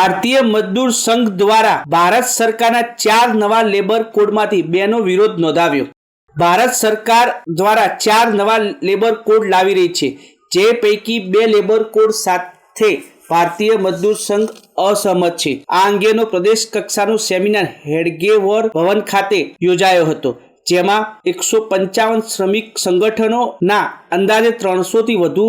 ભારતીય મજદૂર સંઘ દ્વારા ભારત સરકારના ચાર નવા લેબર કોડમાંથી બેનો વિરોધ નોંધાવ્યો. ભારત સરકાર દ્વારા ચાર નવા લેબર કોડ લાવી રહી છે, જે પૈકી બે લેબર કોડ સાથે ભારતીય મજદૂર સંઘ અસહમત છે. આ અંગેનો પ્રદેશ કક્ષાનો સેમિનાર હેડગેવર ભવન ખાતે યોજાયો હતો, જેમાં એકસો પંચાવન શ્રમિક સંગઠનોના અંદાજે ત્રણસોથી વધુ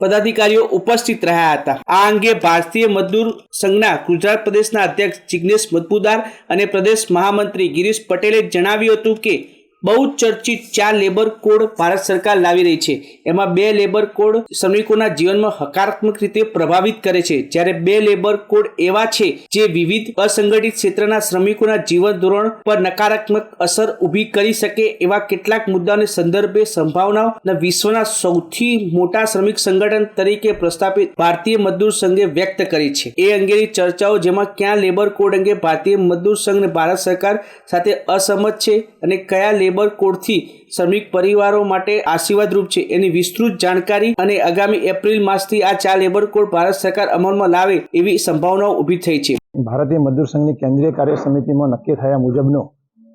પદાધિકારીઓ ઉપસ્થિત રહ્યા હતા. આ અંગે ભારતીય મજદૂર સંઘના ગુજરાત પ્રદેશના અધ્યક્ષ જિગ્નેશ મજબૂદાર અને પ્રદેશ મહામંત્રી ગિરીશ પટેલે જણાવ્યું હતું કે બહુ ચર્ચિત ચાર લેબર કોડ ભારત સરકાર લાવી રહી છે. એમાં બે લેબર કોડ શ્રમિકોના જીવનમાં હકારાત્મક રીતે પ્રભાવિત કરે છે. જ્યારે બે લેબર કોડ એવા છે જે વિવિધ અસંગઠિત ક્ષેત્રના શ્રમિકોના જીવન ધોરણ પર નકારાત્મક અસર ઊભી કરી શકે એવા કેટલાક મુદ્દાઓને સંદર્ભે સંભાવનાઓ અને વિશ્વના સૌથી મોટા શ્રમિક સંગઠન તરીકે પ્રસ્થાપિત ભારતીય મજદૂર સંઘે વ્યક્ત કરી છે. એ અંગેની ચર્ચાઓ જેમાં ક્યાં લેબર કોડ અંગે ભારતીય મજદૂર સંઘ ભારત સરકાર સાથે અસહમત છે અને કયા લેબર કોડથી શ્રમિક પરિવારો માટે આશીર્વાદરૂપ છે. એની વિસ્તૃત જાણકારી અને આગામી એપ્રિલ માસથી આ ચાર લેબર કોડ ભારત સરકાર અમલમાં લાવે એવી સંભાવનાઓ ઊભી થઈ છે. ભારતીય મજદૂર સંઘની કેન્દ્રીય કાર્ય સમિતિમાં નક્કી થયા મુજબનો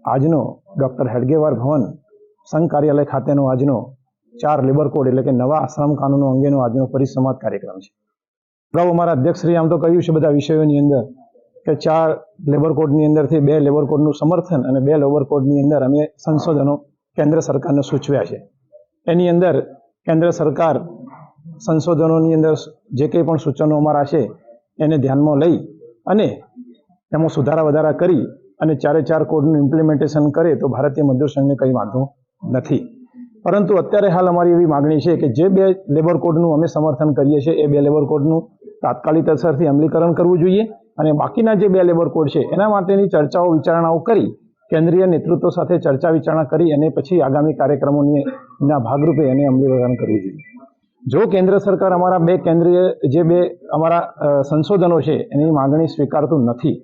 આજનો ડૉક્ટર હેડગેવાર ભવન સંઘ કાર્યાલય ખાતેનો આજનો ચાર લેબર કોડ એટલે કે નવા શ્રમ કાનૂનો અંગેનો આજનો પરિસંવાદ કાર્યક્રમ છે. અગાઉ અમારા અધ્યક્ષશ્રીએ આમ તો કહ્યું છે, બધા વિષયોની અંદર કે ચાર લેબર કોડની અંદરથી બે લેબર કોડનું સમર્થન અને બે લેબર કોડની અંદર અમે સંશોધનો કેન્દ્ર સરકારને સૂચવ્યા છે. એની અંદર કેન્દ્ર સરકાર સંશોધનોની અંદર જે કંઈ પણ સૂચનો અમારા છે, એને ધ્યાનમાં લઈ અને એમાં સુધારા વધારા કરી અને ચારે ચાર કોડનું ઇમ્પ્લિમેન્ટેશન કરે તો ભારતીય મજદૂર સંઘને કંઈ વાંધો નથી. પરંતુ અત્યારે હાલ અમારી એવી માગણી છે કે જે બે લેબર કોડનું અમે સમર્થન કરીએ છીએ, એ બે લેબર કોડનું તાત્કાલિક અસરથી અમલીકરણ કરવું જોઈએ અને બાકીના જે બે લેબર કોડ છે, એના માટેની ચર્ચાઓ, વિચારણાઓ કરી, કેન્દ્રીય નેતૃત્વ સાથે ચર્ચા વિચારણા કરી અને પછી આગામી કાર્યક્રમોની ભાગરૂપે એને અમલીકરણ કરવું જોઈએ. જો કેન્દ્ર સરકાર અમારા બે કેન્દ્રીય, જે બે અમારા સંશોધનો છે, એની માગણી સ્વીકારતું નથી,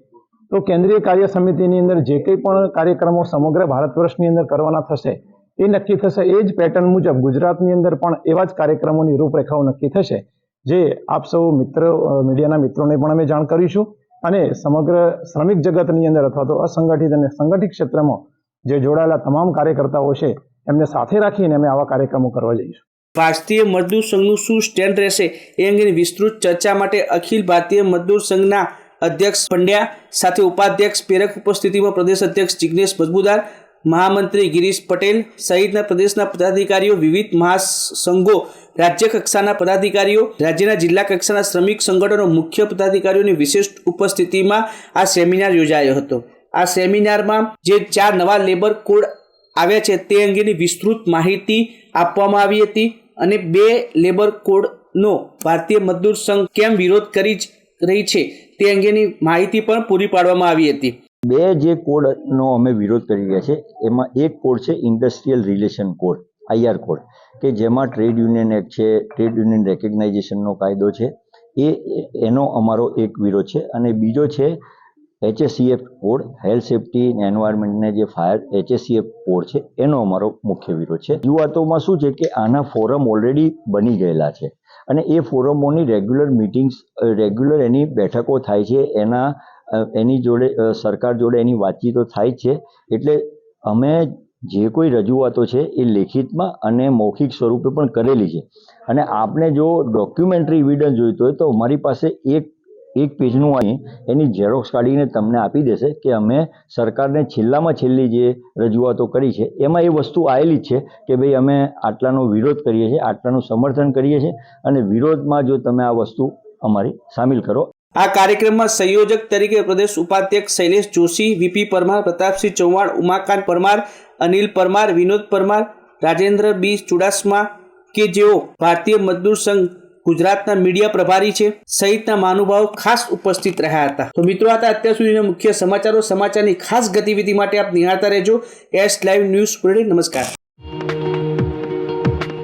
તો કેન્દ્રીય કાર્ય સમિતિની અંદર જે કંઈ પણ કાર્યક્રમો સમગ્ર ભારત વર્ષની અંદર કરવાના થશે, એ નક્કી થશે. એ જ પેટર્ન મુજબ ગુજરાતની અંદર પણ એવા જ કાર્યક્રમોની રૂપરેખાઓ નક્કી થશે, જે આપ સૌ મિત્ર મીડિયાના મિત્રોને પણ અમે જાણ કરીશું. અને સમગ્ર શ્રમિક જગતની અંદર અથવા તો અસંગઠિત અને સંગઠિત ક્ષેત્રમાં જે જોડાયેલા તમામ કાર્યકર્તાઓ છે, એમને સાથે રાખીને અમે આવા કાર્યક્રમો કરવા જઈશું. ભારતીય મજદૂર સંઘનું શું સ્ટેન્ડ રહેશે એ અંગેની વિસ્તૃત ચર્ચા માટે અખિલ ભારતીય મજદૂર સંઘના અધ્યક્ષ પંડ્યા સાથે ઉપાધ્યક્ષ પ્રેરક ઉપસ્થિતિમાં પ્રદેશ અધ્યક્ષ જિજ્ઞેશ મજબૂદાર મહામંત્રી ગિરીશ પટેલ સહિતના પ્રદેશના પદાધિકારીઓ, વિવિધ મહાસંઘો, રાજ્ય કક્ષાના પદાધિકારીઓ, રાજ્યના જિલ્લા કક્ષાના શ્રમિક સંગઠનો, મુખ્ય પદાધિકારીઓની વિશેષ ઉપસ્થિતિમાં આ સેમિનાર યોજાયો હતો. આ સેમિનારમાં જે ચાર નવા લેબર કોડ આવ્યા છે તે અંગેની વિસ્તૃત માહિતી આપવામાં આવી હતી અને બે લેબર કોડનો ભારતીય મજદૂર સંઘ કેમ વિરોધ કરી રહી છે તે અંગેની માહિતી પણ પૂરી પાડવામાં આવી હતી. બે જે કોડનો અમે વિરોધ કરી રહ્યા છે એમાં એક કોડ છે industrial relation code IR code કે જેમાં ટ્રેડ યુનિયન એક્ટ છે ટ્રેડ યુનિયન રેકગ્નાઇઝેશનનો કાયદો છે, એ, એનો અમારો એક વિરોધ છે. અને બીજો છે એચએસસીએફ કોડ હેલ્થ સેફટી એન્વાયરમેન્ટને જે ફાયર એચએસસીએફ કોડ છે, એનો અમારો મુખ્ય વિરોધ છે. યુવાતોમાં શું છે કે આના ફોરમ ઓલરેડી બની ગયેલા છે. અને એ ફોરમોની રેગ્યુલર મિટિંગ્સ રેગ્યુલર એની બેઠકો થાય છે, એના એની જોડે સરકાર જોડે એની વાતચીતો થાય છે. એટલે અમે જે કોઈ રજૂઆતો છે એ લેખિતમાં અને મૌખિક સ્વરૂપે પણ કરેલી છે. અને આપણે જો ડોક્યુમેન્ટરી એવિડન્સ જોઈતો હોય તો અમારી પાસે એક એક પેજનું અહીં એની ઝેરોક્સ કાઢીને તમને આપી દેશે કે અમે સરકારને છેલ્લામાં છેલ્લી જે રજૂઆતો કરી છે, એમાં એ વસ્તુ આવેલી જ છે કે ભાઈ અમે આટલાનો વિરોધ કરીએ છીએ, આટલાનું સમર્થન કરીએ છીએ અને વિરોધમાં જો તમે આ વસ્તુ અમારી સામેલ કરો આ કાર્યક્રમમાં સંયોજક તરીકે પ્રદેશ ઉપાધ્યક્ષ શૈલેષ જોશી, વીપી પરમાર, પ્રતાપસિંહ ચૌહાણ, ઉમાકાંત પરમાર, અનિલ પરમાર, વિનોદ પરમાર, રાજેન્દ્ર બી ચુડાસમા કે જેઓ ભારતીય મજદૂર સંઘ ગુજરાતના મીડિયા પ્રભારી છે, સહિતના મહાનુભાવો ખાસ ઉપસ્થિત રહ્યા હતા. તો મિત્રો હતા અત્યાર સુધીના મુખ્ય સમાચારો. સમાચારની ખાસ ગતિવિધિ માટે આપ નિહાળતા રહેજો. એસ લાઈવ ન્યૂઝ બુલેટિન નમસ્કાર.